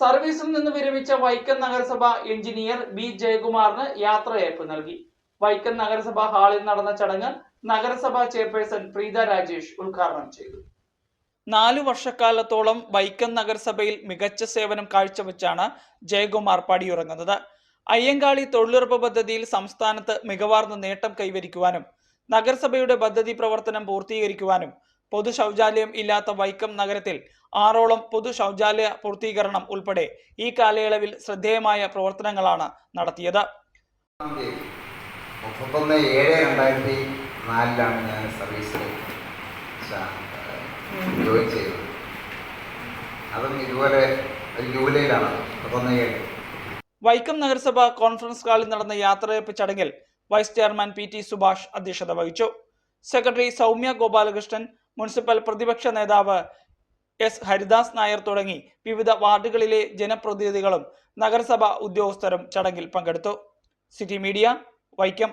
സർവീസിൽ നിന്ന് വിരമിച്ച വൈക്കം നഗരസഭ എഞ്ചിനീയർ ബി ജയകുമാറിന് യാത്രയയപ്പ് നൽകി. വൈക്കം നഗരസഭ ഹാളിൽ നടന്ന ചടങ്ങ് നഗരസഭാ ചെയർപേഴ്സൺ പ്രീത രാജേഷ് ഉദ്ഘാടനം ചെയ്തു. നാലു വർഷക്കാലത്തോളം വൈക്കം നഗരസഭയിൽ മികച്ച സേവനം കാഴ്ചവെച്ചാണ് ജയകുമാർ പടിയുറങ്ങുന്നത്. അയ്യങ്കാളി തൊഴിലുറപ്പ് പദ്ധതിയിൽ സംസ്ഥാനത്ത് മികവാർന്ന നേട്ടം കൈവരിക്കുവാനും നഗരസഭയുടെ പദ്ധതി പ്രവർത്തനം പൂർത്തീകരിക്കുവാനും പൊതു ശൗചാലയം ഇല്ലാത്ത വൈക്കം നഗരത്തിൽ ആറോളം പൊതു ശൗചാലയ പൂർത്തീകരണം ഉൾപ്പെടെ ഈ കാലയളവിൽ ശ്രദ്ധേയമായ പ്രവർത്തനങ്ങളാണ് നടത്തിയത്. മുപ്പത്തൊന്ന് ഏഴ് രണ്ടായിരത്തി നാലിലാണ് ഞാൻ സർവീസിൽ ജോയിൻ ചെയ്തത്. അതും ഇതുപോലെ ജൂലൈയിലാണ് മുപ്പത്തൊന്ന് ഏഴ്. വൈക്കം നഗരസഭ കോൺഫറൻസ് ഹാളിൽ നടന്ന യാത്രയപ്പ് ചടങ്ങിൽ vice chairman P T Subhash അധ്യക്ഷത വഹിച്ചു. സെക്രട്ടറി സൗമ്യ ഗോപാലകൃഷ്ണൻ മുനിസിപ്പൽ പ്രതിപക്ഷ നേതാവ് എസ് ഹരിദാസ് നായർ തുടങ്ങി വിവിധ വാർഡുകളിലെ ജനപ്രതിനിധികളും നഗരസഭാ ഉദ്യോഗസ്ഥരും ചടങ്ങിൽ പങ്കെടുത്തു. City media Vaikom.